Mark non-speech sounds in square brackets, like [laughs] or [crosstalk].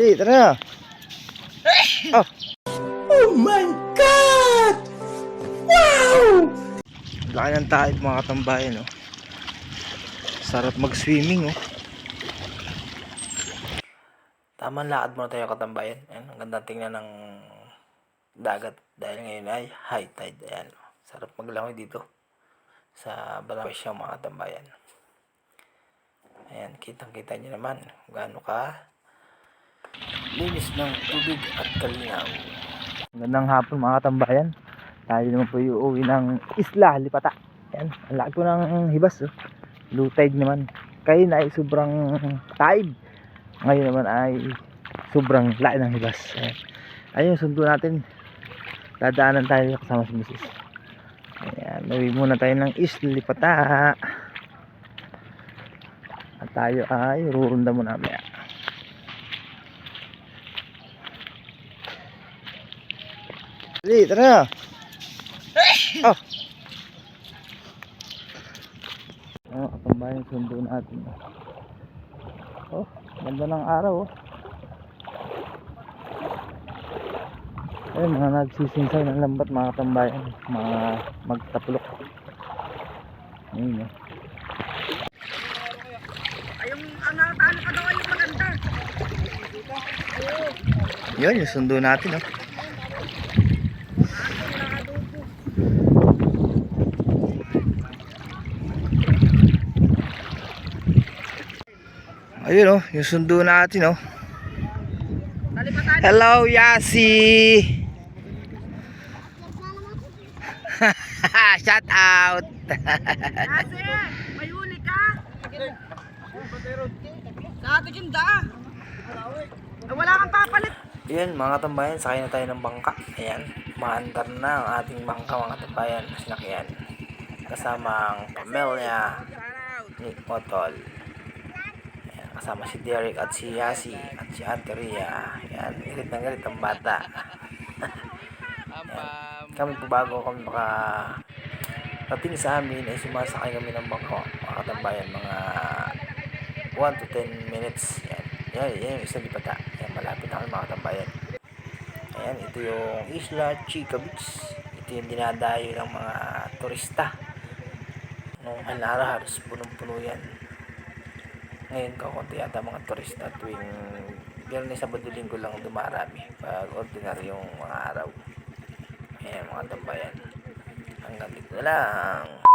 Dali, tara na. Oh. Oh my God! Wow! Laki ng tayo mga katambayan, oh. Sarap mag-swimming, oh. Tamang lakad muna tayo katambayan. Ayan, ang ganda tingnan ng dagat dahil ngayon ay high tide. Ayan, sarap maglangoy dito sa Balawisya mga katambayan. Ayan, kitang-kita nyo naman gaano ka linis ng tubig at kalinaw. Magandang hapon mga katambayan. Tayo naman po uuwi ng isla, Lipata. Yan, ang laki po ng hibas. Oh. Low tide naman. Kayo na ay sobrang tide. Ngayon naman ay sobrang laki ng hibas. Ayan, Ayun, sundo natin. Dadaanan tayo kasama si Mrs. Ayan, uwi muna tayo ng isla, Lipata. At tayo ay rurunda muna mamaya. Dali, tara na. Oh. [coughs] Oh, katambayan sundo natin. Oh, ganda ng araw oh. Ayun, mga nagsisinsay ng lambat mga katambayan. Mga magtapulok. Ayun oh. Yun, yung sundo natin oh. Ayun oh, yung sundo natin oh. Hello, Yasi! [laughs] Shout out! Kasi, may huli ka. Katikin da. Eh, Wala kang papalit. Ayan mga katambayan, sakay na tayo ng bangka. Ayan, maandar na ang ating bangka mga katambayan. Sinakyan. Kasama ang pamilya ni Otol. Kasama si Derek at si Yasi at si Ate Ria. Ayan, galit na galit ang bata. [laughs] Ayan, kami po bago kami baka dating sa amin ay sumasakay kami ng bangka mga katambayan mga 1 to 10 minutes. Yan. Yan, yan yung isang lipata yan malapit na kami mga katambayan. Ayan ito yung Isla Chica Beach. Ito yung dinadayo ng mga turista. Nung Hanara halos punong puno yan ngayon kakunti yata mga turista tuwing biyernes Sabado Linggo lang dumarami pag ordinary yung mga araw. Ayan mga katambayan hanggang dito lang